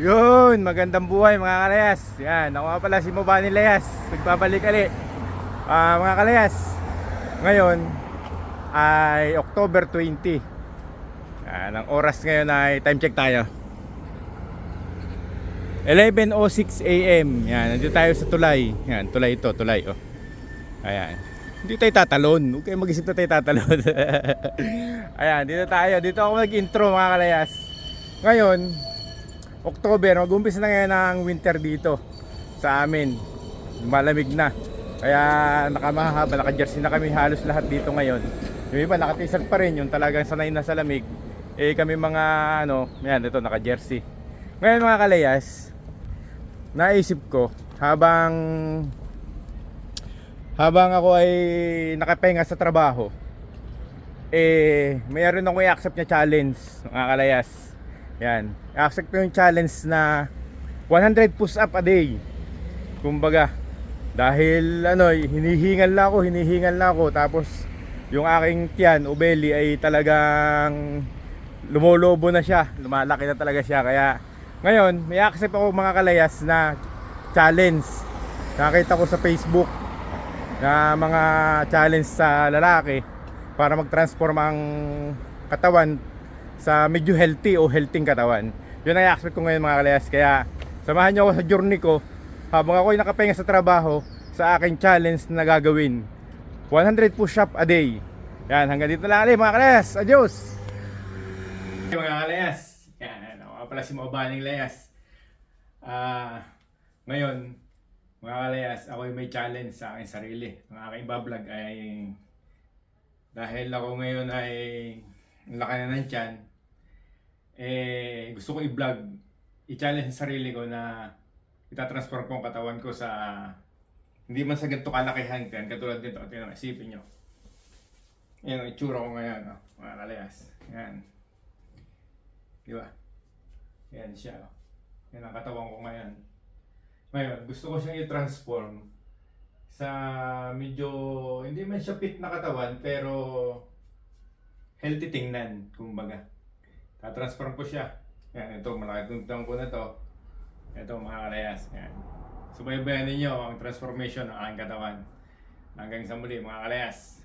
Yun, magandang buhay mga kalayas. Yan, ako nga pala si Mobani Layas. Nagbabalik ali. Ah, mga kalayas, ngayon ay October 20. Yan, ang oras ngayon ay time check tayo. 11.06 a.m. Yan, nandito tayo sa tulay. Yan, tulay ito, tulay. Oh. Ayan. Hindi tayo tatalon. Huwag kayo mag-isip na tayo tatalon. Ayan, dito tayo. Dito ako nag-intro mga kalayas. Ngayon, October, mag-umpisa na ngayon ang winter dito sa amin. Malamig na. Kaya nakamahaba, naka-jersey na kami halos lahat dito ngayon. Yung iba naka-t-shirt pa rin, yung talagang sanay na sa lamig. Eh kami mga ano, yan ito naka-jersey. Ngayon mga kalayas, naisip ko habang habang ako ay nakapahinga sa trabaho, eh mayroon akong i-accept na challenge mga kalayas. Yan. I-accept ko yung challenge na 100 push up a day. Kumbaga, dahil ano, hinihingal na ako, hinihingal na ako. Tapos, yung aking tiyan o belly ay talagang lumolobo na siya. Lumalaki na talaga siya. Kaya, ngayon, may accept ako mga kalayas na challenge. Nakita ko sa Facebook na mga challenge sa lalaki para mag-transform ang katawan sa medyo healthy o healthy katawan. Yun ang i-expect ko ngayon mga kalayas. Kaya samahan niyo ako sa journey ko habang ako ay nakapahinga sa trabaho sa aking challenge na gagawin. 100 push-up a day. Yan, hanggang dito lang ulit mga kalayas. Adios! Mga kalayas, yan, ako nga pala si Mabaning Layas. Ah, ngayon, mga kalayas, ako ay may challenge sa aking sarili. Ang aking bablog ay dahil ako ngayon ay laki na ng tiyan, eh, gusto ko i-vlog, i-challenge sa sarili ko na itatransform ko ang katawan ko sa hindi man sa ganito kalakihan yan, katulad dito, tingnan, isipin nyo. Yan ang itsura ko ngayon, oh, mga kalayas. Yan. Di ba? Yan siya. Oh. Yan ang katawan ko ngayon. Ngayon, gusto ko siyang i-transform sa medyo, hindi man siya fit na katawan, pero healthy tingnan, kumbaga. Tatransform ko siya. Yan, ito, malaki tuntang ko na to. Ito, mga kalayas. Yan. Subaybayan ninyo ang transformation ng aking katawan. Hanggang sa muli, mga kalayas.